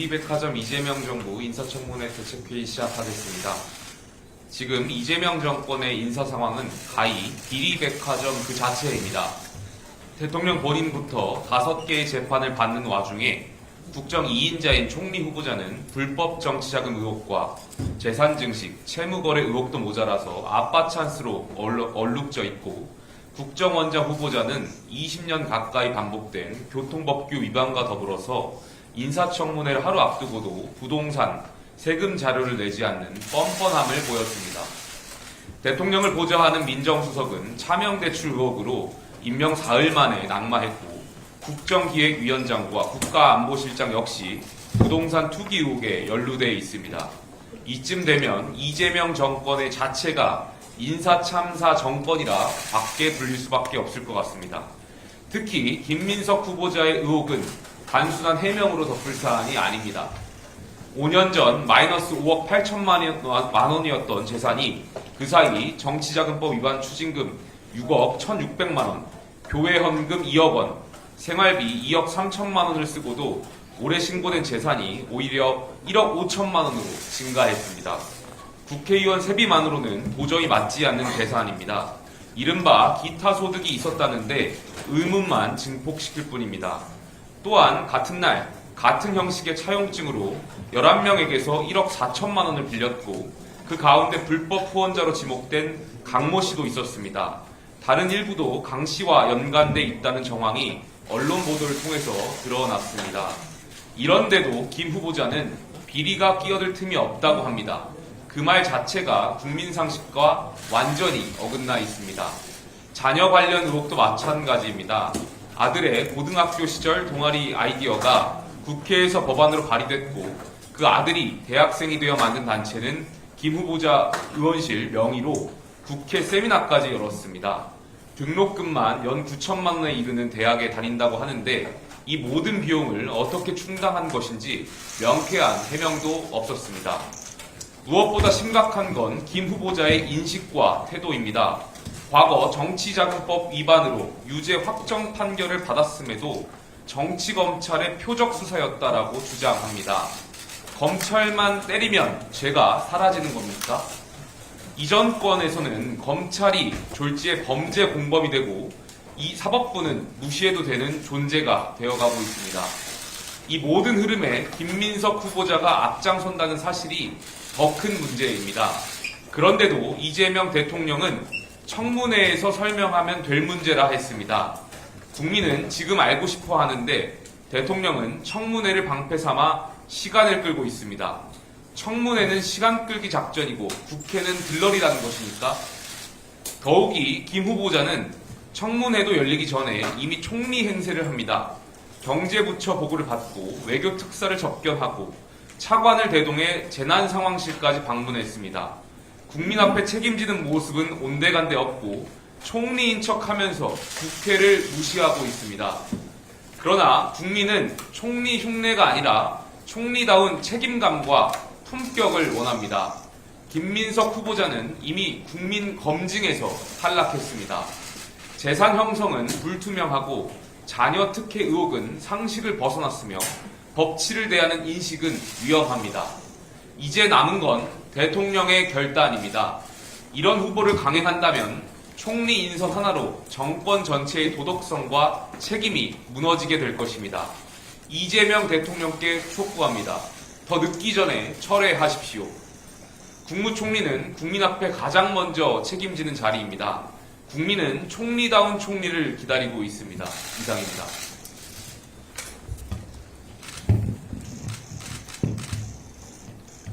네, 비리백화점 이재명 정부 인사청문회 대책회의 시작하겠습니다. 지금 이재명 정권의 인사 상황은 가히 비리백화점 그 자체입니다. 대통령 본인부터 다섯 개의 재판을 받는 와중에 국정 2인자인 총리 후보자는 불법 정치자금 의혹과 재산 증식, 채무거래 의혹도 모자라서 아빠 찬스로 얼룩- 얼룩져 있고 국정원장 후보자는 20년 가까이 반복된 교통법규 위반과 더불어서 인사청문회를 하루 앞두고도 부동산, 세금 자료를 내지 않는 뻔뻔함을 보였습니다. 대통령을 보좌하는 민정수석은 차명대출 의혹으로 임명 사흘 만에 낙마했고 국정기획위원장과 국가안보실장 역시 부동산 투기 의혹에 연루돼 있습니다. 이쯤 되면 이재명 정권의 자체가 인사참사 정권이라 밖에 불릴 수밖에 없을 것 같습니다. 특히 김민석 후보자의 의혹은 단순한 해명으로 덮을 사안이 아닙니다. 5년 전 마이너스 5억 8천만 원이었던 재산이 그 사이 정치자금법 위반 추징금 6억 1,600만 원, 교회 헌금 2억 원, 생활비 2억 3천만 원을 쓰고도 올해 신고된 재산이 오히려 1억 5천만 원으로 증가했습니다. 국회의원 세비만으로는 도저히 맞지 않는 계산입니다. 이른바 기타 소득이 있었다는데 의문만 증폭시킬 뿐입니다. 또한 같은 날 같은 형식의 차용증으로 11명에게서 1억 4천만 원을 빌렸고 그 가운데 불법 후원자로 지목된 강모 씨도 있었습니다. 다른 일부도 강 씨와 연관돼 있다는 정황이 언론 보도를 통해서 드러났습니다. 이런데도 김 후보자는 비리가 끼어들 틈이 없다고 합니다. 그 말 자체가 국민 상식과 완전히 어긋나 있습니다. 자녀 관련 의혹도 마찬가지입니다. 아들의 고등학교 시절 동아리 아이디어가 국회에서 법안으로 발의됐고 그 아들이 대학생이 되어 만든 단체는 김 후보자 의원실 명의로 국회 세미나까지 열었습니다. 등록금만 연 9천만 원에 이르는 대학에 다닌다고 하는데 이 모든 비용을 어떻게 충당한 것인지 명쾌한 해명도 없었습니다. 무엇보다 심각한 건 김 후보자의 인식과 태도입니다. 과거 정치자금법 위반으로 유죄 확정 판결을 받았음에도 정치검찰의 표적 수사였다라고 주장합니다. 검찰만 때리면 죄가 사라지는 겁니까? 이전 권에서는 검찰이 졸지에 범죄 공범이 되고 이 사법부는 무시해도 되는 존재가 되어가고 있습니다. 이 모든 흐름에 김민석 후보자가 앞장선다는 사실이 더 큰 문제입니다. 그런데도 이재명 대통령은 청문회에서 설명하면 될 문제라 했습니다. 국민은 지금 알고 싶어 하는데 대통령은 청문회를 방패 삼아 시간을 끌고 있습니다. 청문회는 시간 끌기 작전이고 국회는 들러리라는 것이니까 더욱이 김 후보자는 청문회도 열리기 전에 이미 총리 행세를 합니다. 경제부처 보고를 받고 외교 특사를 접견하고 차관을 대동해 재난 상황실까지 방문했습니다. 국민 앞에 책임지는 모습은 온데간데 없고 총리인 척하면서 국회를 무시하고 있습니다. 그러나 국민은 총리 흉내가 아니라 총리다운 책임감과 품격을 원합니다. 김민석 후보자는 이미 국민 검증에서 탈락했습니다. 재산 형성은 불투명하고 자녀 특혜 의혹은 상식을 벗어났으며 법치를 대하는 인식은 위험합니다. 이제 남은 건 대통령의 결단입니다. 이런 후보를 강행한다면 총리 인선 하나로 정권 전체의 도덕성과 책임이 무너지게 될 것입니다. 이재명 대통령께 촉구합니다. 더 늦기 전에 철회하십시오. 국무총리는 국민 앞에 가장 먼저 책임지는 자리입니다. 국민은 총리다운 총리를 기다리고 있습니다. 이상입니다.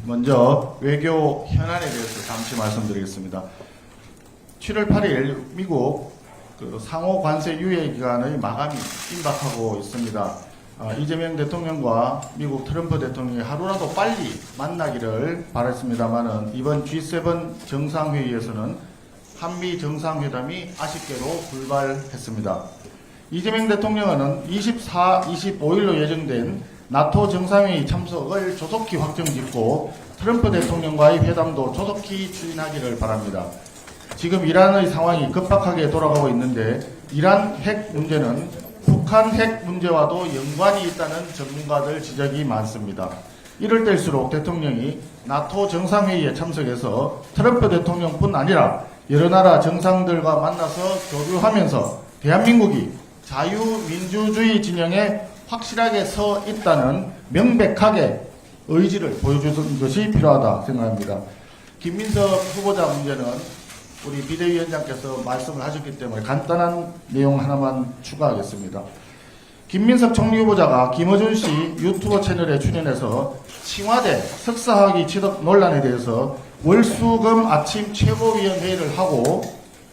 먼저 외교 현안에 대해서 잠시 말씀드리겠습니다. 7월 8일 미국 그 상호 관세 유예 기간의 마감이 임박하고 있습니다. 아, 이재명 대통령과 미국 트럼프 대통령이 하루라도 빨리 만나기를 바랐습니다만은 이번 G7 정상회의에서는 한미 정상회담이 아쉽게도 불발했습니다. 이재명 대통령은 24, 25일로 예정된 나토 정상회의 참석을 조속히 확정짓고 트럼프 대통령과의 회담도 조속히 추진하기를 바랍니다. 지금 이란의 상황이 급박하게 돌아가고 있는데 이란 핵 문제는 북한 핵 문제와도 연관이 있다는 전문가들 지적이 많습니다. 이럴 때일수록 대통령이 나토 정상회의에 참석해서 트럼프 대통령뿐 아니라 여러 나라 정상들과 만나서 교류하면서 대한민국이 자유민주주의 진영에 확실하게 서 있다는 명백하게 의지를 보여주는 것이 필요하다 생각합니다. 김민석 후보자 문제는 우리 비대위원장께서 말씀을 하셨기 때문에 간단한 내용 하나만 추가하겠습니다. 김민석 총리 후보자가 김어준 씨 유튜브 채널에 출연해서 청와대 석사학위 취득 논란에 대해서 월수금 아침 최고위원 회의를 하고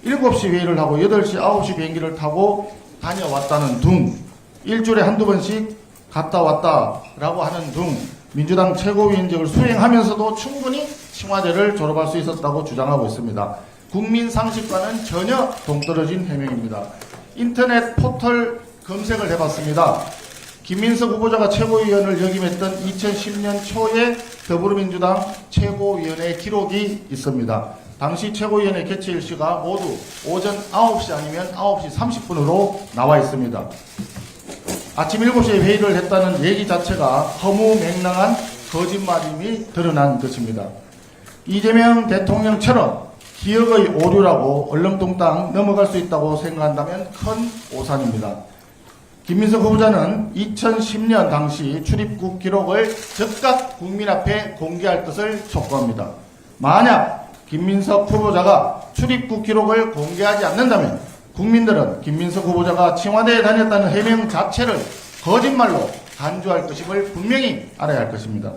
7시 회의를 하고 8시, 9시 비행기를 타고 다녀왔다는 둥 일주일에 한두 번씩 갔다 왔다라고 하는 둥 민주당 최고위원직을 수행하면서도 충분히 청와대를 졸업할 수 있었다고 주장하고 있습니다. 국민 상식과는 전혀 동떨어진 해명입니다. 인터넷 포털 검색을 해봤습니다. 김민석 후보자가 최고위원을 역임했던 2010년 초에 더불어민주당 최고위원회 기록이 있습니다. 당시 최고위원회 개최 일시가 모두 오전 9시 아니면 9시 30분으로 나와 있습니다. 아침 7시에 회의를 했다는 얘기 자체가 허무맹랑한 거짓말임이 드러난 것입니다. 이재명 대통령처럼 기억의 오류라고 얼렁뚱땅 넘어갈 수 있다고 생각한다면 큰 오산입니다. 김민석 후보자는 2010년 당시 출입국 기록을 즉각 국민 앞에 공개할 것을 촉구합니다. 만약 김민석 후보자가 출입국 기록을 공개하지 않는다면 국민들은 김민석 후보자가 청와대에 다녔다는 해명 자체를 거짓말로 간주할 것임을 분명히 알아야 할 것입니다.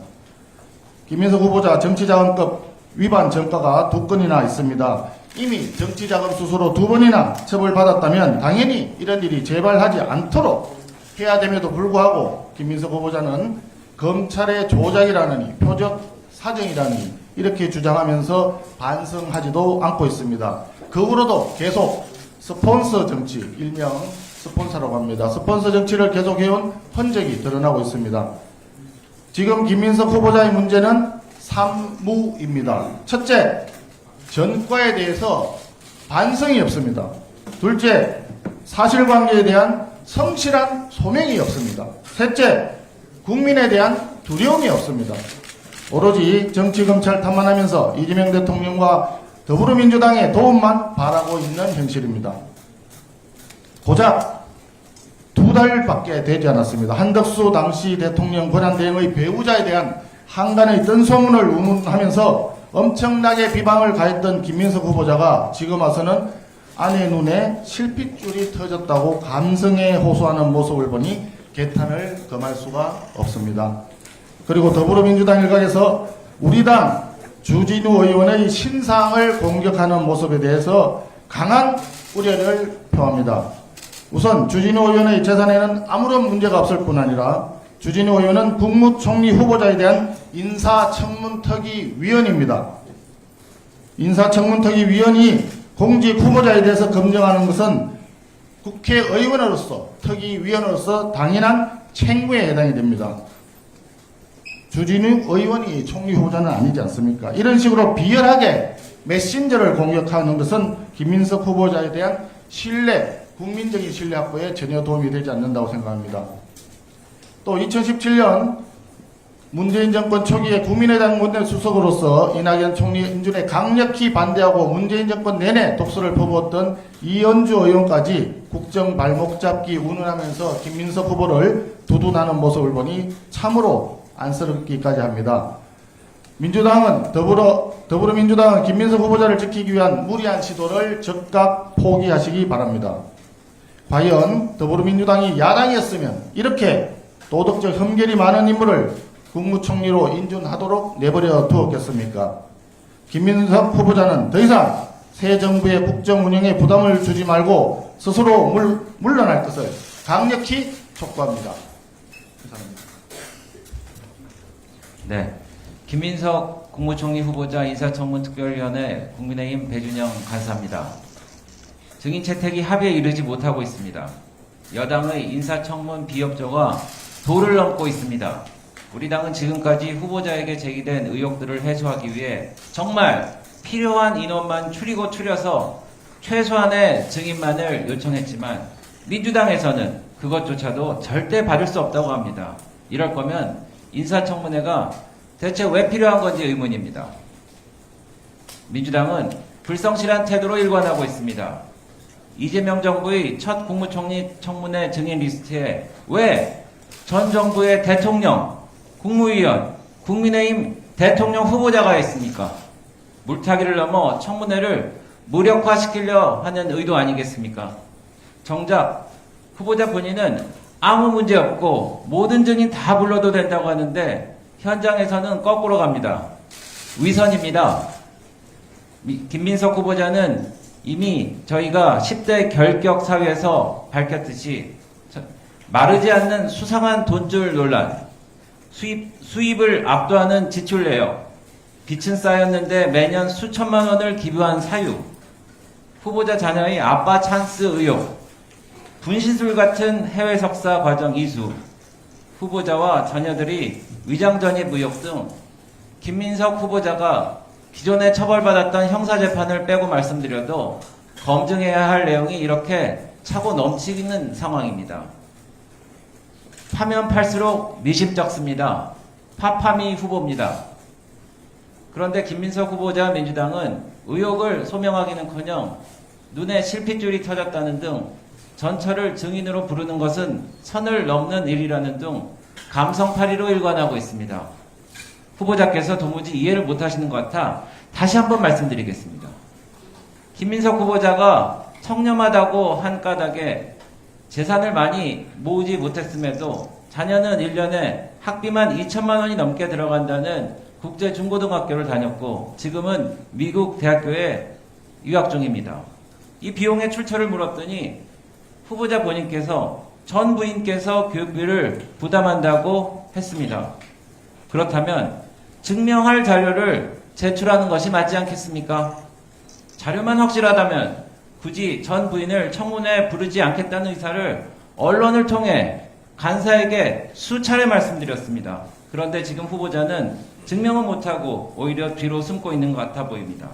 김민석 후보자 정치자금법 위반 전과가 두 건이나 있습니다. 이미 정치자금 수수로 두 번이나 처벌받았다면 당연히 이런 일이 재발하지 않도록 해야 됨에도 불구하고 김민석 후보자는 검찰의 조작이라느니 표적 사정이라느니 이렇게 주장하면서 반성하지도 않고 있습니다. 그 후로도 계속 스폰서 정치, 일명 스폰서라고 합니다. 스폰서 정치를 계속해온 흔적이 드러나고 있습니다. 지금 김민석 후보자의 문제는 삼무입니다. 첫째, 전과에 대해서 반성이 없습니다. 둘째, 사실관계에 대한 성실한 소명이 없습니다. 셋째, 국민에 대한 두려움이 없습니다. 오로지 정치검찰 탐만하면서 이재명 대통령과 더불어민주당의 도움만 바라고 있는 현실입니다. 고작 두 달밖에 되지 않았습니다. 한덕수 당시 대통령 권한대행의 배우자에 대한 한간의 뜬소문을 우문하면서 엄청나게 비방을 가했던 김민석 후보자가 지금 와서는 아내 눈에 실핏줄이 터졌다고 감성에 호소하는 모습을 보니 개탄을 금할 수가 없습니다. 그리고 더불어민주당 일각에서 우리 당 주진우 의원의 신상을 공격하는 모습에 대해서 강한 우려를 표합니다. 우선 주진우 의원의 재산에는 아무런 문제가 없을 뿐 아니라 주진우 의원은 국무총리 후보자에 대한 인사청문특위 위원입니다. 인사청문특위 위원이 공직 후보자에 대해서 검증하는 것은 국회의원으로서 특위 위원으로서 당연한 책무에 해당이 됩니다. 주진우 의원이 총리 후보자는 아니지 않습니까? 이런 식으로 비열하게 메신저를 공격하는 것은 김민석 후보자에 대한 신뢰, 국민적인 신뢰 확보에 전혀 도움이 되지 않는다고 생각합니다. 또 2017년 문재인 정권 초기에 국민의당 원내 수석으로서 이낙연 총리 인준에 강력히 반대하고 문재인 정권 내내 독서를 퍼부었던 이현주 의원까지 국정 발목 잡기 운운하면서 김민석 후보를 두둔하는 모습을 보니 참으로 안쓰럽기까지 합니다. 민주당은 더불어 더불어민주당은 김민석 후보자를 지키기 위한 무리한 시도를 즉각 포기하시기 바랍니다. 과연 더불어민주당이 야당이었으면 이렇게 도덕적 흠결이 많은 인물을 국무총리로 인준하도록 내버려 두었겠습니까? 김민석 후보자는 더 이상 새 정부의 국정 운영에 부담을 주지 말고 스스로 물, 물러날 것을 강력히 촉구합니다. 감사합니다. 네. 김민석 국무총리 후보자 인사청문 특별위원회 국민의힘 배준영 간사입니다. 증인 채택이 합의에 이르지 못하고 있습니다. 여당의 인사청문 비협조가 도를 넘고 있습니다. 우리 당은 지금까지 후보자에게 제기된 의혹들을 해소하기 위해 정말 필요한 인원만 추리고 추려서 최소한의 증인만을 요청했지만 민주당에서는 그것조차도 절대 받을 수 없다고 합니다. 이럴 거면 인사청문회가 대체 왜 필요한 건지 의문입니다. 민주당은 불성실한 태도로 일관하고 있습니다. 이재명 정부의 첫 국무총리 청문회 증인 리스트에 왜 전 정부의 대통령, 국무위원, 국민의힘 대통령 후보자가 있습니까? 물타기를 넘어 청문회를 무력화시키려 하는 의도 아니겠습니까? 정작 후보자 본인은 아무 문제 없고 모든 증인 다 불러도 된다고 하는데 현장에서는 거꾸로 갑니다. 위선입니다. 미- 김민석 후보자는 이미 저희가 10대 결격 사회에서 밝혔듯이 저- 마르지 않는 수상한 돈줄 논란, 수입, 수입을 압도하는 지출 내역, 빚은 쌓였는데 매년 수천만 원을 기부한 사유, 후보자 자녀의 아빠 찬스 의혹, 분신술 같은 해외 석사 과정 이수, 후보자와 자녀들이 위장 전입 의혹 등 김민석 후보자가 기존에 처벌받았던 형사재판을 빼고 말씀드려도 검증해야 할 내용이 이렇게 차고 넘치는 상황입니다. 파면 팔수록 미심쩍습니다. 파파미 후보입니다. 그런데 김민석 후보자 민주당은 의혹을 소명하기는커녕 눈에 실핏줄이 터졌다는 등 전처를 증인으로 부르는 것은 선을 넘는 일이라는 등 감성파리로 일관하고 있습니다. 후보자께서 도무지 이해를 못하시는 것 같아 다시 한번 말씀드리겠습니다. 김민석 후보자가 청렴하다고 한 까닭에 재산을 많이 모으지 못했음에도 자녀는 1년에 학비만 2천만 원이 넘게 들어간다는 국제 중고등학교를 다녔고 지금은 미국 대학교에 유학 중입니다. 이 비용의 출처를 물었더니 후보자 본인께서 전 부인께서 교육비를 부담한다고 했습니다. 그렇다면 증명할 자료를 제출하는 것이 맞지 않겠습니까? 자료만 확실하다면 굳이 전 부인을 청문회에 부르지 않겠다는 의사를 언론을 통해 간사에게 수차례 말씀드렸습니다. 그런데 지금 후보자는 증명은 못하고 오히려 뒤로 숨고 있는 것 같아 보입니다.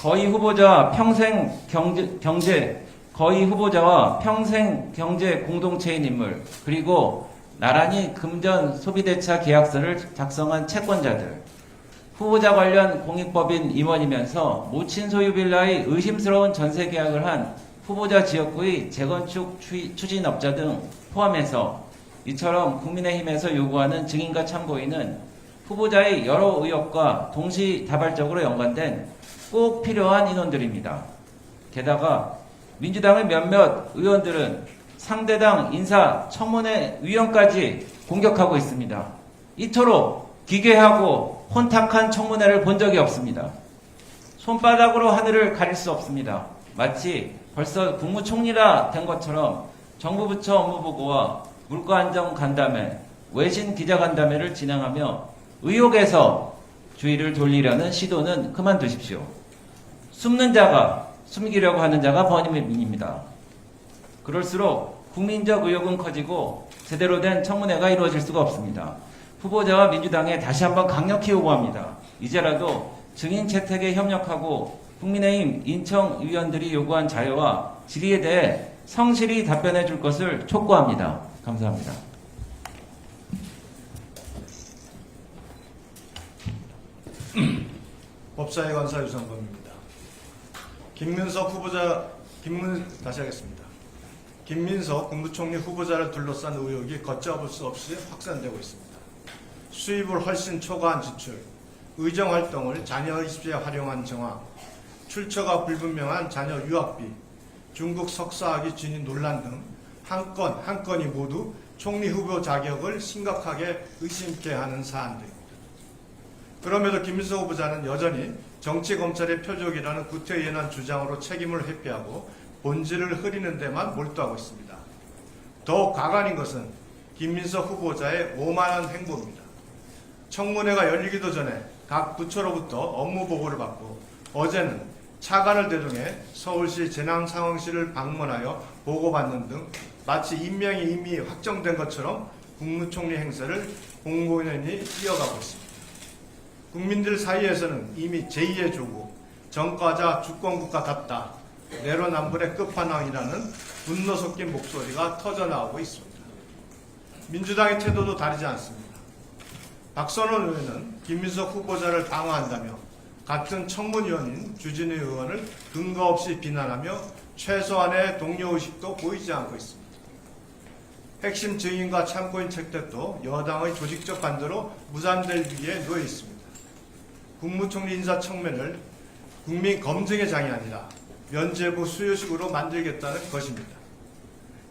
거의 후보자와 평생 경제, 경제 거의 후보자와 평생 경제 공동체인 인물 그리고 나란히 금전 소비대차 계약서를 작성한 채권자들 후보자 관련 공익법인 임원이면서 모친 소유 빌라의 의심스러운 전세 계약을 한 후보자 지역구의 재건축 추- 추진업자 등 포함해서 이처럼 국민의힘에서 요구하는 증인과 참고인은 후보자의 여러 의혹과 동시다발적으로 연관된 꼭 필요한 인원들입니다. 게다가 민주당의 몇몇 의원들은 상대당 인사 청문회 위원까지 공격하고 있습니다. 이토록 기괴하고 혼탁한 청문회를 본 적이 없습니다. 손바닥으로 하늘을 가릴 수 없습니다. 마치 벌써 국무총리라 된 것처럼 정부 부처 업무 보고와 물가 안정 간담회, 외신 기자 간담회를 진행하며 의혹에서 주의를 돌리려는 시도는 그만두십시오. 숨는 자가 숨기려고 하는 자가 번임입니다. 그럴수록 국민적 의혹은 커지고 제대로 된 청문회가 이루어질 수가 없습니다. 후보자와 민주당에 다시 한번 강력히 요구합니다. 이제라도 증인 채택에 협력하고 국민의힘 인청 위원들이 요구한 자료와 질의에 대해 성실히 답변해 줄 것을 촉구합니다. 감사합니다. 법사위 관사 유성범입니다. 김민석 후보자 김문 다시 하겠습니다. 김민석 국무총리 후보자를 둘러싼 의혹이 걷잡을 수 없이 확산되고 있습니다. 수입을 훨씬 초과한 지출, 의정 활동을 자녀 입시에 활용한 정황, 출처가 불분명한 자녀 유학비, 중국 석사학위 진입 논란 등 한 건 한 건이 모두 총리 후보 자격을 심각하게 의심케 하는 사안들입니다. 그럼에도 김민석 후보자는 여전히 정치 검찰의 표적이라는 구태의연한 주장으로 책임을 회피하고 본질을 흐리는 데만 몰두하고 있습니다. 더욱 가관인 것은 김민석 후보자의 오만한 행보입니다. 청문회가 열리기도 전에 각 부처로부터 업무 보고를 받고 어제는 차관을 대동해 서울시 재난상황실을 방문하여 보고받는 등 마치 임명이 이미 확정된 것처럼 국무총리 행세를 공공연히 이어가고 있습니다. 국민들 사이에서는 이미 제2의 조국, 정과자 주권국가답다, 내로남불의 끝판왕이라는 분노 섞인 목소리가 터져나오고 있습니다. 민주당의 태도도 다르지 않습니다. 박선원 의원은 김민석 후보자를 방어한다며 같은 청문위원인 주진우 의원을 근거 없이 비난하며 최소한의 동료의식도 보이지 않고 있습니다. 핵심 증인과 참고인 책대도 여당의 조직적 반대로 무산될 위기에 놓여 있습니다. 국무총리 인사청문회를 국민 검증의 장이 아니라 면죄부 수요식으로 만들겠다는 것입니다.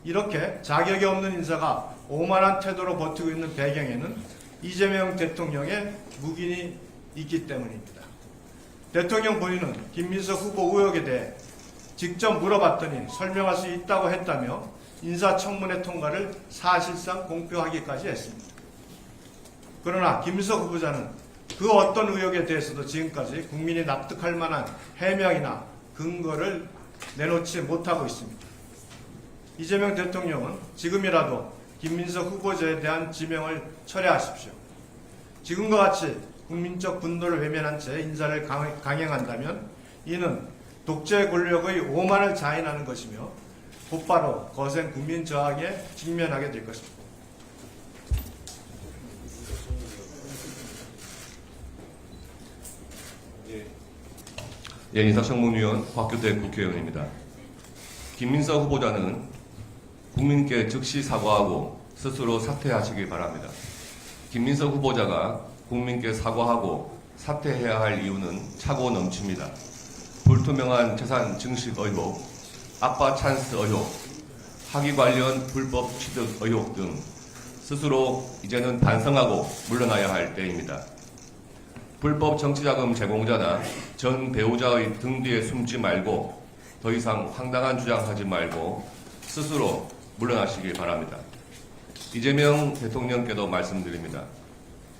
이렇게 자격이 없는 인사가 오만한 태도로 버티고 있는 배경에는 이재명 대통령의 묵인이 있기 때문입니다. 대통령 본인은 김민석 후보 의혹에 대해 직접 물어봤더니 설명할 수 있다고 했다며 인사청문회 통과를 사실상 공표하기까지 했습니다. 그러나 김민석 후보자는 그 어떤 의혹에 대해서도 지금까지 국민이 납득할 만한 해명이나 근거를 내놓지 못하고 있습니다. 이재명 대통령은 지금이라도 김민석 후보자에 대한 지명을 철회하십시오. 지금과 같이 국민적 분노를 외면한 채 인사를 강- 강행한다면 이는 독재 권력의 오만을 자인하는 것이며 곧바로 거센 국민 저항에 직면하게 될 것입니다. 예, 인사 청문위원 곽규태 국회의원입니다. 김민석 후보자는 국민께 즉시 사과하고 스스로 사퇴하시기 바랍니다. 김민석 후보자가 국민께 사과하고 사퇴해야 할 이유는 차고 넘칩니다. 불투명한 재산 증식 의혹, 아빠 찬스 의혹, 학위 관련 불법 취득 의혹 등 스스로 이제는 반성하고 물러나야 할 때입니다. 불법 정치자금 제공자나 전 배우자의 등 뒤에 숨지 말고 더 이상 황당한 주장하지 말고 스스로 물러나시기 바랍니다. 이재명 대통령께도 말씀드립니다.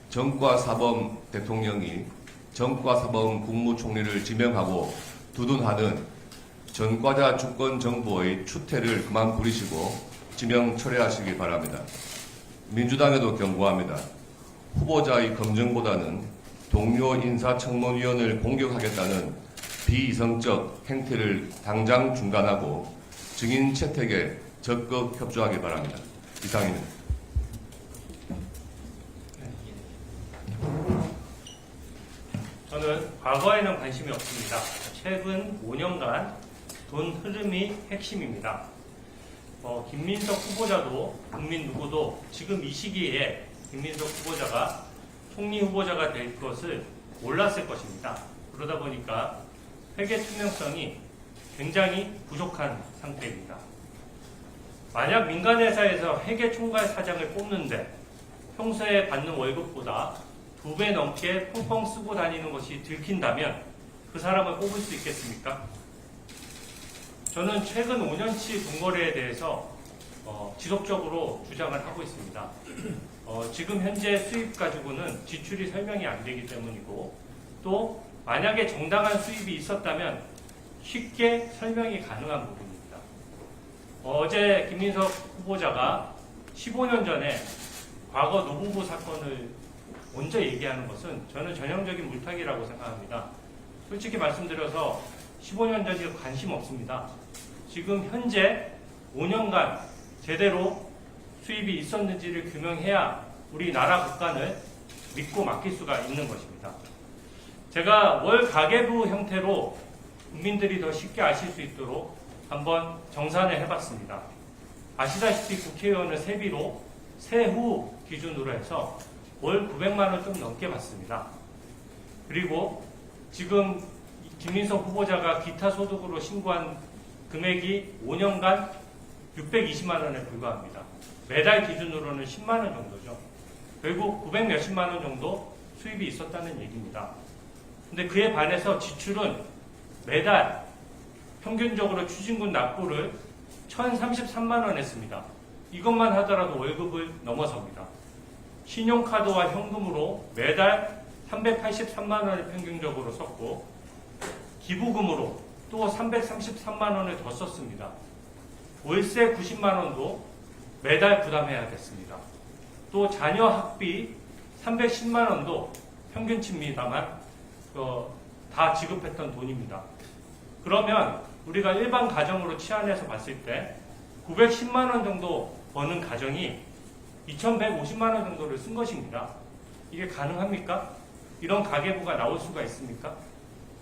정과 사범 대통령이 정과 사범 국무총리를 지명하고 두둔하는 전과자 주권 정부의 추태를 그만 부리시고 지명 철회하시기 바랍니다. 민주당에도 경고합니다. 후보자의 검증보다는 동료 인사청문위원을 공격하겠다는 비이성적 행태를 당장 중단하고 증인 채택에 적극 협조하기 바랍니다. 이상입니다. 저는 과거에는 관심이 없습니다. 최근 5년간 돈 흐름이 핵심입니다. 어, 김민석 후보자도 국민 누구도 지금 이 시기에 김민석 후보자가 총리 후보자가 될 것을 몰랐을 것입니다. 그러다 보니까 회계 투명성이 굉장히 부족한 상태입니다. 만약 민간회사에서 회계 총괄 사장을 뽑는데 평소에 받는 월급보다 두 배 넘게 펑펑 쓰고 다니는 것이 들킨다면 그 사람을 뽑을 수 있겠습니까? 저는 최근 5년치 돈거래에 대해서 어, 지속적으로 주장을 하고 있습니다. 어, 지금 현재 수입 가지고는 지출이 설명이 안 되기 때문이고 또 만약에 정당한 수입이 있었다면 쉽게 설명이 가능한 부분입니다. 어제 김민석 후보자가 15년 전에 과거 노부부 사건을 먼저 얘기하는 것은 저는 전형적인 물타기라고 생각합니다. 솔직히 말씀드려서 15년 전에 관심 없습니다. 지금 현재 5년간 제대로 수입이 있었는지를 규명해야 우리나라 국간을 믿고 맡길 수가 있는 것입니다. 제가 월 가계부 형태로 국민들이 더 쉽게 아실 수 있도록 한번 정산을 해봤습니다. 아시다시피 국회의원을 세비로 세후 기준으로 해서 월 900만 원 좀 넘게 받습니다. 그리고 지금 김민석 후보자가 기타 소득으로 신고한 금액이 5년간 620만 원에 불과합니다. 매달 기준으로는 10만 원 정도죠. 결국 900 몇십만 원 정도 수입이 있었다는 얘기입니다. 근데 그에 반해서 지출은 매달 평균적으로 추징금 납부를 1033만 원 했습니다. 이것만 하더라도 월급을 넘어섭니다. 신용카드와 현금으로 매달 383만 원을 평균적으로 썼고 기부금으로 또 333만 원을 더 썼습니다. 월세 90만 원도 매달 부담해야겠습니다. 또 자녀 학비 310만 원도 평균치입니다만 어, 다 지급했던 돈입니다. 그러면 우리가 일반 가정으로 치안해서 봤을 때 910만 원 정도 버는 가정이 2,150만 원 정도를 쓴 것입니다. 이게 가능합니까? 이런 가계부가 나올 수가 있습니까?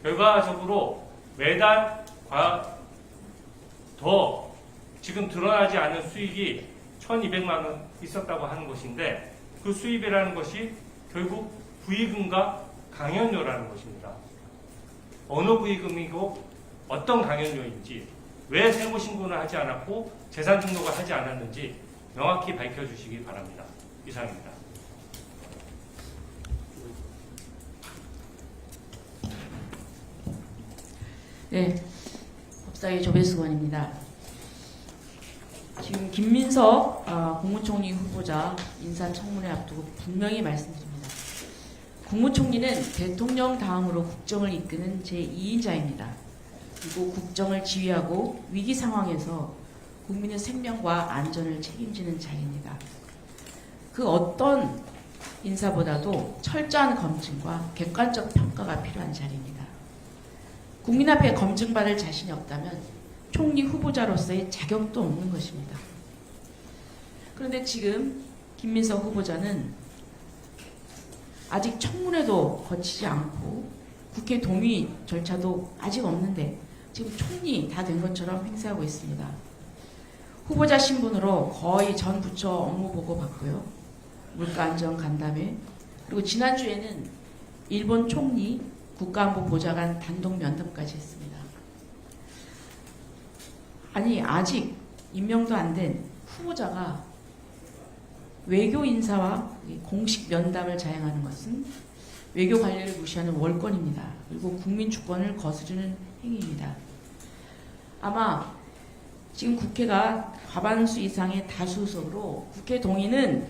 결과적으로 매달 과- 더 지금 드러나지 않은 수익이 1,200만 원 있었다고 하는 것인데 그 수입이라는 것이 결국 부의금과 강연료라는 것입니다. 어느 부의금이고 어떤 강연료인지 왜 세무 신고를 하지 않았고 재산 등록을 하지 않았는지 명확히 밝혀주시기 바랍니다. 이상입니다. 네, 법사위 조배수건입니다. 지금 김민석 아, 국무총리 후보자 인사청문회 앞두고 분명히 말씀드립니다. 국무총리는 대통령 다음으로 국정을 이끄는 제2인자입니다. 그리고 국정을 지휘하고 위기 상황에서 국민의 생명과 안전을 책임지는 자리입니다. 그 어떤 인사보다도 철저한 검증과 객관적 평가가 필요한 자리입니다. 국민 앞에 검증받을 자신이 없다면 총리 후보자로서의 자격도 없는 것입니다. 그런데 지금 김민석 후보자는 아직 청문회도 거치지 않고 국회 동의 절차도 아직 없는데 지금 총리 다 된 것처럼 행세하고 있습니다. 후보자 신분으로 거의 전 부처 업무 보고 받고요. 물가안전 간담회 그리고 지난주에는 일본 총리 국가안보 보좌관 단독 면담까지 했습니다. 아니 아직 임명도 안 된 후보자가 외교 인사와 공식 면담을 자행하는 것은 외교 관례를 무시하는 월권입니다. 그리고 국민 주권을 거스르는 행위입니다. 아마 지금 국회가 과반수 이상의 다수석으로 국회 동의는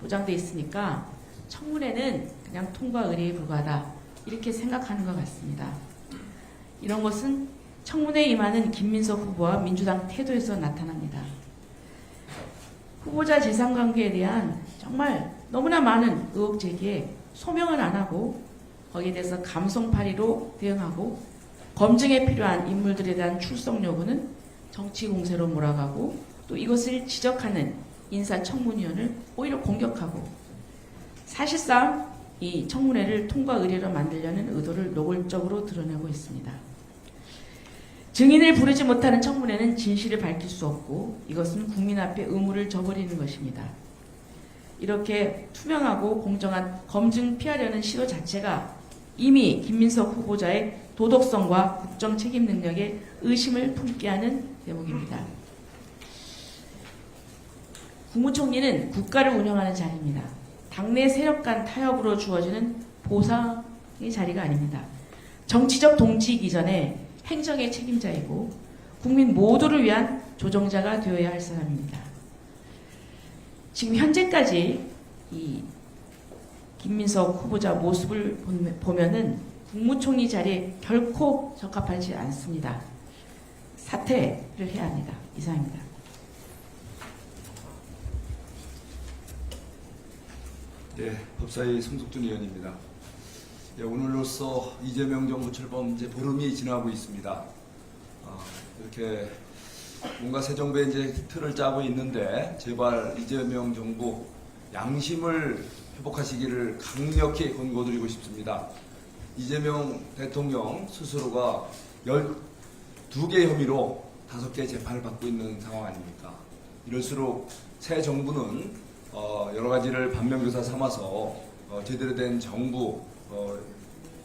보장돼 있으니까 청문회는 그냥 통과 의뢰에 불과하다 이렇게 생각하는 것 같습니다. 이런 것은 청문회에 임하는 김민석 후보와 민주당 태도에서 나타납니다. 후보자 재산 관계에 대한 정말 너무나 많은 의혹 제기에 소명을 안 하고 거기에 대해서 감성팔이로 대응하고 검증에 필요한 인물들에 대한 출석 요구는 정치 공세로 몰아가고 또 이것을 지적하는 인사청문위원을 오히려 공격하고 사실상 이 청문회를 통과 의뢰로 만들려는 의도를 노골적으로 드러내고 있습니다. 증인을 부르지 못하는 청문회는 진실을 밝힐 수 없고 이것은 국민 앞에 의무를 저버리는 것입니다. 이렇게 투명하고 공정한 검증 피하려는 시도 자체가 이미 김민석 후보자의 도덕성과 국정 책임 능력에 의심을 품게 하는 대목입니다. 국무총리는 국가를 운영하는 자리입니다. 당내 세력 간 타협으로 주어지는 보상의 자리가 아닙니다. 정치적 동치이기 전에 행정의 책임자이고 국민 모두를 위한 조정자가 되어야 할 사람입니다. 지금 현재까지 이 김민석 후보자 모습을 보면은 국무총리 자리에 결코 적합하지 않습니다. 사퇴를 해야 합니다. 이상입니다. 네, 법사위 송석준 의원입니다. 예, 오늘로써 이재명 정부 출범 이제 보름이 지나고 있습니다. 어, 이렇게 뭔가 새 정부의 이제 틀을 짜고 있는데 제발 이재명 정부 양심을 회복하시기를 강력히 권고드리고 싶습니다. 이재명 대통령 스스로가 12개 혐의로 5개 재판을 받고 있는 상황 아닙니까? 이럴수록 새 정부는 어, 여러 가지를 반면교사 삼아서 어, 제대로 된 정부 어,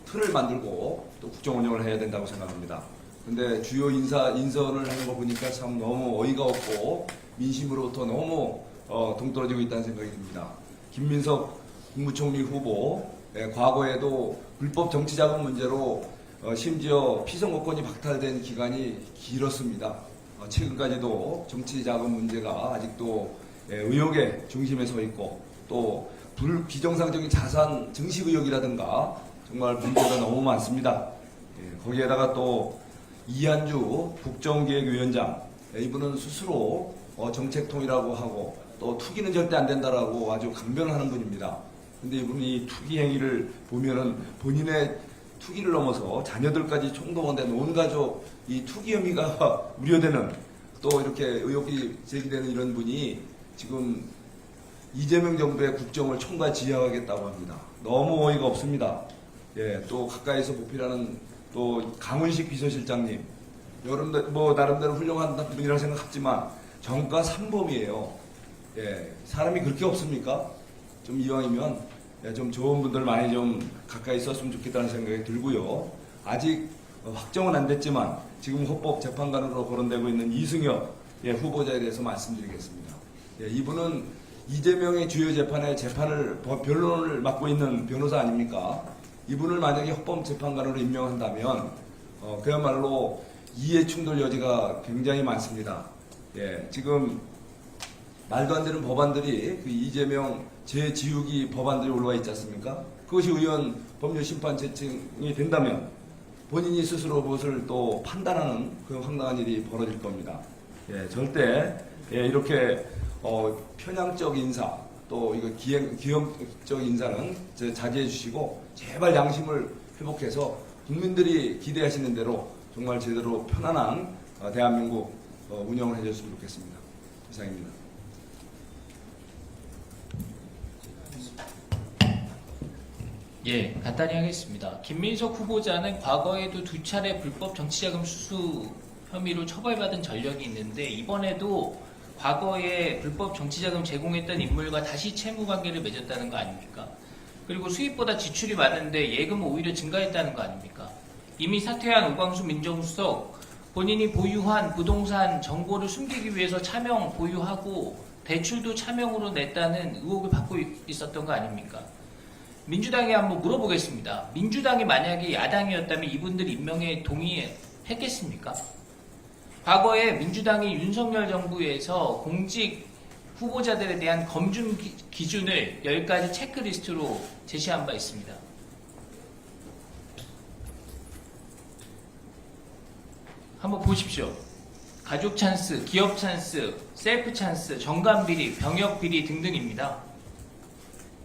틀을 만들고 또 국정 운영을 해야 된다고 생각합니다. 근데 주요 인사 인선을 하는 거 보니까 참 너무 어이가 없고 민심으로부터 너무 어, 동떨어지고 있다는 생각이 듭니다. 김민석 국무총리 후보 예, 과거에도 불법 정치자금 문제로 어, 심지어 피선거권이 박탈된 기간이 길었습니다. 어, 최근까지도 정치자금 문제가 아직도 예, 의혹의 중심에 서 있고 또 불, 비정상적인 자산 증식 의혹이라든가 정말 문제가 너무 많습니다. 예, 거기에다가 또 이한주 국정기획위원장 예, 이분은 스스로 어, 정책통이라고 하고 또 투기는 절대 안 된다라고 아주 강변하는 분입니다. 근데 이분이 투기 행위를 보면은 본인의 투기를 넘어서 자녀들까지 총동원된 온 가족 이 투기 혐의가 우려되는 또 이렇게 의혹이 제기되는 이런 분이 지금 이재명 정부의 국정을 총괄 지휘하겠다고 합니다. 너무 어이가 없습니다. 예, 또 가까이서 보필하는 또 강훈식 비서실장님, 여러분들 뭐 나름대로 훌륭한 분이라고 생각하지만 정가 삼범이에요. 예, 사람이 그렇게 없습니까? 좀 이왕이면 예, 좀 좋은 분들 많이 좀 가까이 있었으면 좋겠다는 생각이 들고요. 아직 어, 확정은 안 됐지만 지금 헌법 재판관으로 거론되고 있는 이승엽 예, 후보자에 대해서 말씀드리겠습니다. 예, 이분은 이재명의 주요 재판에 재판을 법- 변론을 맡고 있는 변호사 아닙니까? 이분을 만약에 헌법 재판관으로 임명한다면 어, 그야말로 이해 충돌 여지가 굉장히 많습니다. 예, 지금 말도 안 되는 법안들이 그 이재명 재지우기 법안들이 올라와 있지 않습니까? 그것이 의원 법률 심판 제청이 된다면 본인이 스스로 그것을 또 판단하는 그 황당한 일이 벌어질 겁니다. 예, 절대 예, 이렇게 어, 편향적 인사 또 이거 기행, 기형적 인사는 저 자제해 주시고 제발 양심을 회복해서 국민들이 기대하시는 대로 정말 제대로 편안한 어, 대한민국 어, 운영을 해줬으면 좋겠습니다. 이상입니다. 예, 간단히 하겠습니다. 김민석 후보자는 과거에도 두 차례 불법 정치자금 수수 혐의로 처벌받은 전력이 있는데 이번에도 과거에 불법 정치자금 제공했던 인물과 다시 채무 관계를 맺었다는 거 아닙니까? 그리고 수입보다 지출이 많은데 예금은 오히려 증가했다는 거 아닙니까? 이미 사퇴한 오광수 민정수석 본인이 보유한 부동산 정보를 숨기기 위해서 차명 보유하고 대출도 차명으로 냈다는 의혹을 받고 있었던 거 아닙니까? 민주당에 한번 물어보겠습니다. 민주당이 만약에 야당이었다면 이분들 임명에 동의했겠습니까? 과거에 민주당이 윤석열 정부에서 공직 후보자들에 대한 검증 기- 기준을 10가지 체크리스트로 제시한 바 있습니다. 한번 보십시오. 가족 찬스, 기업 찬스, 셀프 찬스, 정관 비리, 병역 비리 등등입니다.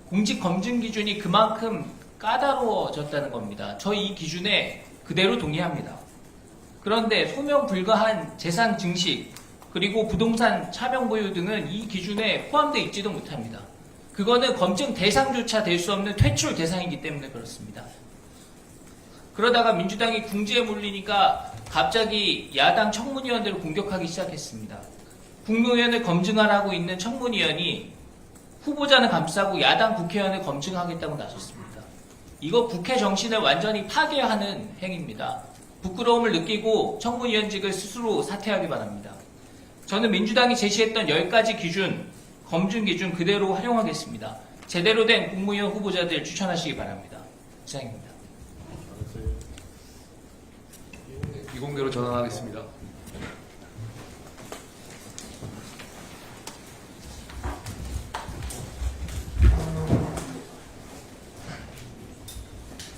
공직 검증 기준이 그만큼 까다로워졌다는 겁니다. 저 이 기준에 그대로 동의합니다. 그런데 소명 불가한 재산 증식 그리고 부동산 차명 보유 등은 이 기준에 포함되어 있지도 못합니다. 그거는 검증 대상조차 될 수 없는 퇴출 대상이기 때문에 그렇습니다. 그러다가 민주당이 궁지에 몰리니까 갑자기 야당 청문위원들을 공격하기 시작했습니다. 국무위원을 검증하라고 있는 청문위원이 후보자는 감싸고 야당 국회의원을 검증하겠다고 나섰습니다. 이거 국회 정신을 완전히 파괴하는 행위입니다. 부끄러움을 느끼고 청문위원직을 스스로 사퇴하기 바랍니다. 저는 민주당이 제시했던 10가지 기준, 검증 기준 그대로 활용하겠습니다. 제대로 된 국무위원 후보자들 추천하시기 바랍니다. 이상입니다. 비공개로 전환하겠습니다.